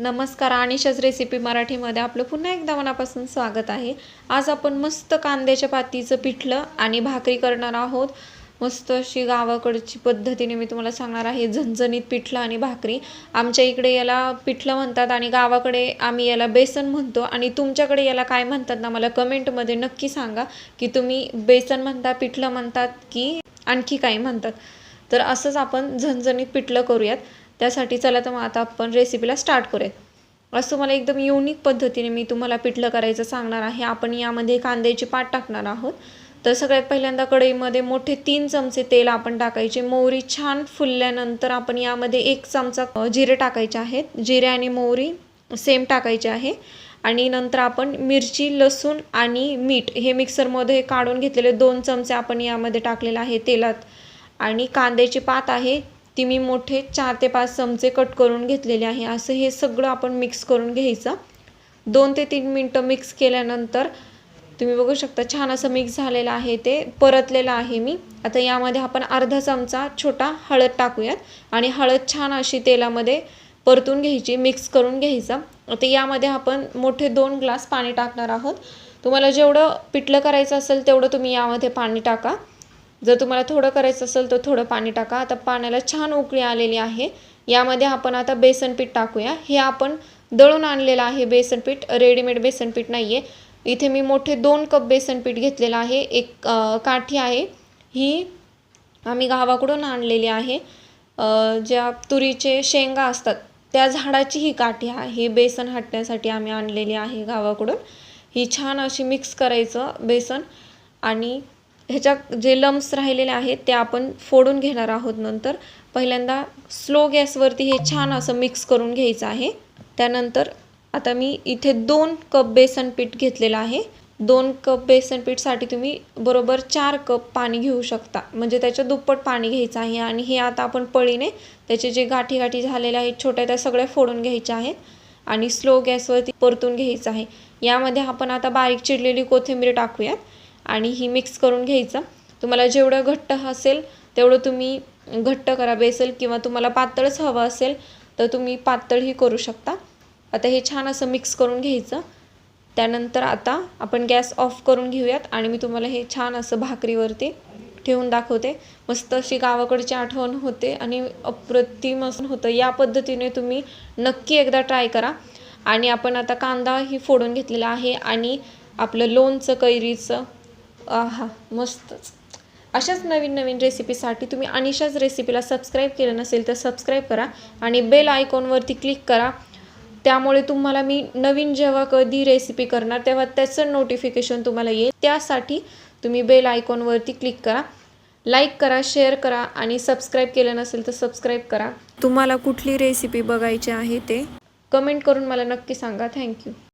नमस्कार अनिशाच रेसिपी मराठीमध्ये आपलं पुन्हा एकदा मनापासून स्वागत आहे. आज आपण मस्त कांद्याच्या पातीचं पिठलं आणि भाकरी करणार आहोत. मस्त अशी गावाकडची पद्धतीने मी तुम्हाला सांगणार आहे झणझणीत पिठलं आणि भाकरी. आमच्या इकडे याला पिठलं म्हणतात आणि गावाकडे आम्ही याला बेसन म्हणतो. आणि तुमच्याकडे याला काय म्हणतात ना मला कमेंटमध्ये नक्की सांगा की तुम्ही बेसन म्हणता पिठलं म्हणतात की आणखी काही म्हणतात. तर असंच आपण झणझणीत पिठलं करूयात. त्यासाठी चला तर मग आता आपण रेसिपीला स्टार्ट करूयात असं मला एकदम युनिक पद्धतीने मी तुम्हाला पिठलं करायचं सांगणार आहे. आपण यामध्ये कांद्याची पाट टाकणार आहोत. तर सगळ्यात पहिल्यांदा कढईमध्ये मोठे तीन चमचे तेल आपण टाकायचे. मोहरी छान फुलल्यानंतर आपण यामध्ये एक चमचा जिरे टाकायचे आहेत. जिरे आणि मोहरी सेम टाकायचे आहे. आणि नंतर आपण मिरची लसूण आणि मीठ हे मिक्सरमध्ये काढून घेतलेले दोन चमचे आपण यामध्ये टाकलेले आहे तेलात. आणि कांद्याची पात आहे ती मी मोठे चार ते पाच चमचे कट करून घेतलेले आहे. असं हे सगळं आपण मिक्स करून घ्यायचं. दोन ते तीन मिनटं मिक्स केल्यानंतर तुम्ही बघू शकता छान असं मिक्स झालेलं आहे ते परतलेलं आहे मी. आता यामध्ये आपण अर्धा चमचा छोटा हळद टाकूयात आणि हळद छान अशी तेलामध्ये परतून घ्यायची मिक्स करून घ्यायचं. आता यामध्ये आपण मोठे दोन ग्लास पाणी टाकणार आहोत. तुम्हाला जेवढं पिठलं करायचं असेल तेवढं तुम्ही यामध्ये पाणी टाका. जर तुम्हाला थोडं करायचं असेल तर थोडं पाणी टाका. आता पाण्याला छान उकळी आलेली आहे. यामध्ये आपण आता बेसन पीठ टाकूया. हे आपण दळून आणलेलं आहे बेसन पीठ. रेडीमेड बेसन पीठ नाही आहे इथे मी मोठे दोन कप बेसन पीठ घेतलेलं आहे. एक काठी आहे. ही आम्ही गावाकडून आणलेली आहे. ज्या तुरीचे शेंगा असतात त्या झाडाची ही काठी आहे. बेसन हटण्यासाठी आम्ही आणलेली आहे गावाकडून. ही छान अशी मिक्स करायचं बेसन. आणि ह्याच्या जे लम्स राहिलेले आहेत ते आपण फोडून घेणार आहोत नंतर. पहिल्यांदा स्लो गॅसवरती हे छान असं मिक्स करून घ्यायचं आहे. त्यानंतर आता मी इथे दोन कप बेसन पीठ घेतलेलं आहे. दोन कप बेसन पीठसाठी तुम्ही बरोबर चार कप पाणी घेऊ शकता. म्हणजे त्याच्या दुप्पट पाणी घ्यायचं आहे आणि हे आता आपण पळीने त्याचे जे गाठी गाठी झालेल्या आहेत छोट्या त्या सगळ्या फोडून घ्यायच्या आहेत आणि स्लो गॅसवरती परतून घ्यायचं आहे. यामध्ये आपण आता बारीक चिरलेली कोथिंबीर टाकूयात. आणि ही मिक्स करून घ्यायचं. तुम्हाला जेवढं घट्ट असेल तेवढं तुम्ही घट्ट करा. बेसल किंवा तुम्हाला पातळच हवं असेल तर तुम्ही पातळही करू शकता. आता हे छान असं मिक्स करून घ्यायचं. त्यानंतर आता आपण गॅस ऑफ करून घेऊयात आणि मी तुम्हाला हे छान असं भाकरीवरती ठेवून दाखवते. मस्त अशी गावाकडची आठवण होते आणि अप्रतिम असं होतं. या पद्धतीने तुम्ही नक्की एकदा ट्राय करा. आणि आपण आता कांदा ही फोडून घेतलेला आहे आणि आपलं लोणचं कैरीचं आहा मस्तच. अशाच नवीन नवीन रेसिपीसाठी तुम्ही अनिशाच रेसिपीला सबस्क्राईब केलं नसेल तर सबस्क्राईब करा आणि बेल आयकॉनवरती क्लिक करा. त्यामुळे तुम्हाला मी नवीन जेव्हा कधी रेसिपी करणार तेव्हा त्याचं नोटिफिकेशन तुम्हाला येईल. त्यासाठी तुम्ही बेल आयकॉनवरती क्लिक करा. लाईक करा शेअर करा आणि सबस्क्राईब केलं नसेल तर सबस्क्राईब करा. तुम्हाला कुठली रेसिपी बघायची आहे ते कमेंट करून मला नक्की सांगा. थँक्यू